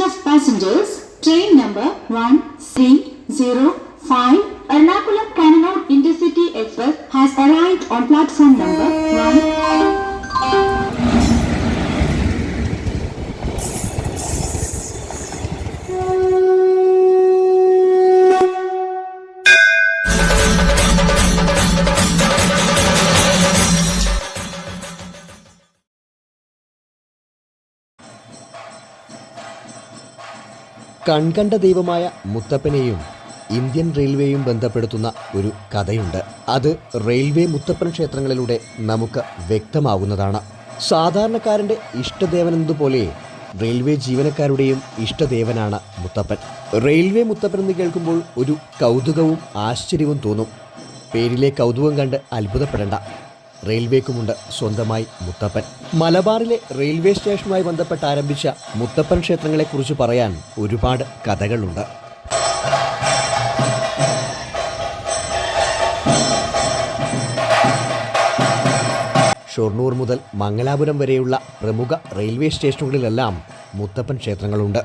Of passengers, train number 1305 Ernakulam Kannur Intercity കൺകണ്ട ദൈവമായ മുത്തപ്പനെയും Indian റെയിൽവേയും ബന്ധപ്പെടുത്തുന്ന ഒരു കഥയുണ്ട്. അത് റെയിൽവേ മുത്തപ്പൻ ക്ഷേത്രങ്ങളിലൂടെ നമുക്ക് വ്യക്തമാകുന്നതാണ്. സാധാരണക്കാരന്റെ ഇഷ്ടദേവനെന്നതുപോലെ റെയിൽവേ ജീവനക്കാരുടെയും ഇഷ്ടദേവനാണ് മുത്തപ്പൻ. റെയിൽവേ മുത്തപ്പൻ എന്ന് കേൾക്കുമ്പോൾ ഒരു കൗതുകവും ആശ്ചര്യവും തോന്നും. പേരിലെ കൗതുകം കണ്ട് അത്ഭുതപ്പെടേണ്ട. റെയിൽവേക്കുമുണ്ട് സ്വന്തമായി മുത്തപ്പൻ. മലബാറിലെ റെയിൽവേ സ്റ്റേഷനുമായി ബന്ധപ്പെട്ട് ആരംഭിച്ച മുത്തപ്പൻ ക്ഷേത്രങ്ങളെക്കുറിച്ച് പറയാൻ ഒരുപാട് കഥകളുണ്ട്. ഷൊർണൂർ മുതൽ മംഗലാപുരം വരെയുള്ള പ്രമുഖ റെയിൽവേ സ്റ്റേഷനുകളിലെല്ലാം മുത്തപ്പൻ ക്ഷേത്രങ്ങളുണ്ട്.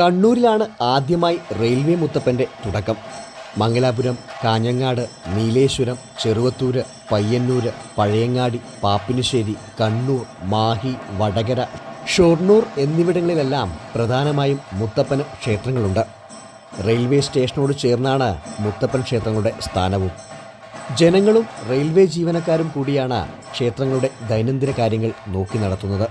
കണ്ണൂരിലാണ് ആദ്യമായി റെയിൽവേ മുത്തപ്പന്റെ തുടക്കം. മംഗലാപുരം കാഞ്ഞങ്ങാട് നീലേശ്വരം ചെറുവത്തൂര് പയ്യന്നൂര് പഴയങ്ങാടി പാപ്പിനിശ്ശേരി കണ്ണൂർ മാഹി വടകര ഷൊർണൂർ എന്നിവിടങ്ങളിലെല്ലാം പ്രധാനമായും മുത്തപ്പന് ക്ഷേത്രങ്ങളുണ്ട്. റെയിൽവേ സ്റ്റേഷനോട് ചേർന്നാണ് മുത്തപ്പൻ ക്ഷേത്രങ്ങളുടെ സ്ഥാനവും. ജനങ്ങളും റെയിൽവേ ജീവനക്കാരും കൂടിയാണ് ക്ഷേത്രങ്ങളുടെ ദൈനംദിന കാര്യങ്ങൾ നോക്കി നടത്തുന്നത്.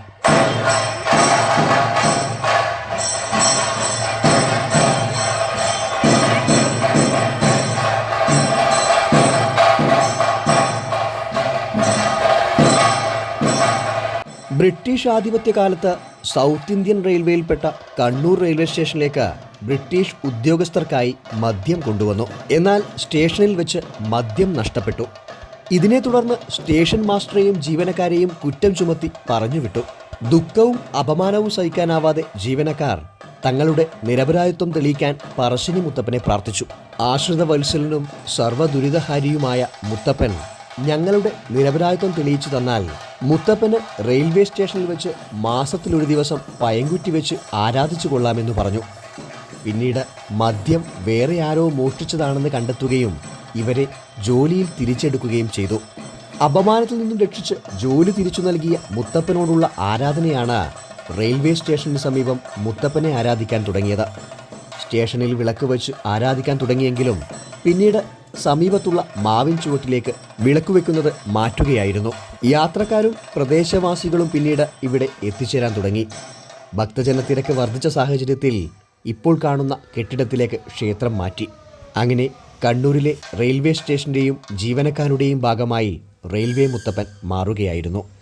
ബ്രിട്ടീഷ് ആധിപത്യകാലത്ത് സൗത്ത് ഇന്ത്യൻ റെയിൽവേയിൽപ്പെട്ട കണ്ണൂർ റെയിൽവേ സ്റ്റേഷനിലേക്ക് ബ്രിട്ടീഷ് ഉദ്യോഗസ്ഥർക്കായി മദ്യം കൊണ്ടുവന്നു. എന്നാൽ സ്റ്റേഷനിൽ വെച്ച് മദ്യം നഷ്ടപ്പെട്ടു. ഇതിനെ തുടർന്ന് സ്റ്റേഷൻ മാസ്റ്ററെയും ജീവനക്കാരെയും കുറ്റം ചുമത്തി പറഞ്ഞുവിട്ടു. ദുഃഖവും അപമാനവും സഹിക്കാനാവാതെ ജീവനക്കാർ തങ്ങളുടെ നിരപരാധിത്വം തെളിയിക്കാൻ പറശ്ശിനി മുത്തപ്പനെ പ്രാർത്ഥിച്ചു. ആശ്രിത വത്സലനും സർവദുരിതഹാരിയുമായ മുത്തപ്പൻ ഞങ്ങളുടെ നിരപരാധിത്വം തെളിയിച്ചു തന്നാൽ മുത്തപ്പന് റെയിൽവേ സ്റ്റേഷനിൽ വെച്ച് മാസത്തിലൊരു ദിവസം പയങ്കുറ്റി വെച്ച് ആരാധിച്ചു കൊള്ളാമെന്ന് പറഞ്ഞു. പിന്നീട് മദ്യം വേറെ ആരോ മോഷ്ടിച്ചതാണെന്ന് കണ്ടെത്തുകയും ഇവരെ ജോലിയിൽ തിരിച്ചെടുക്കുകയും ചെയ്തു. അപമാനത്തിൽ നിന്നും രക്ഷിച്ച് ജോലി തിരിച്ചു നൽകിയ മുത്തപ്പനോടുള്ള ആരാധനയാണ് റെയിൽവേ സ്റ്റേഷന് സമീപം മുത്തപ്പനെ ആരാധിക്കാൻ തുടങ്ങിയത്. സ്റ്റേഷനിൽ വിളക്ക് വെച്ച് ആരാധിക്കാൻ തുടങ്ങിയെങ്കിലും പിന്നീട് സമീപത്തുള്ള മാവിൻ ചുവട്ടിലേക്ക് വിളക്ക് വെക്കുന്നത് മാറ്റുകയായിരുന്നു. യാത്രക്കാരും പ്രദേശവാസികളും പിന്നീട് ഇവിടെ എത്തിച്ചേരാൻ തുടങ്ങി. ഭക്തജനത്തിരക്ക് വർദ്ധിച്ച സാഹചര്യത്തിൽ ഇപ്പോൾ കാണുന്ന കെട്ടിടത്തിലേക്ക് ക്ഷേത്രം മാറ്റി. അങ്ങനെ കണ്ണൂരിലെ റെയിൽവേ സ്റ്റേഷന്റെയും ജീവനക്കാരുടെയും ഭാഗമായി റെയിൽവേ മുത്തപ്പൻ മാറുകയായിരുന്നു.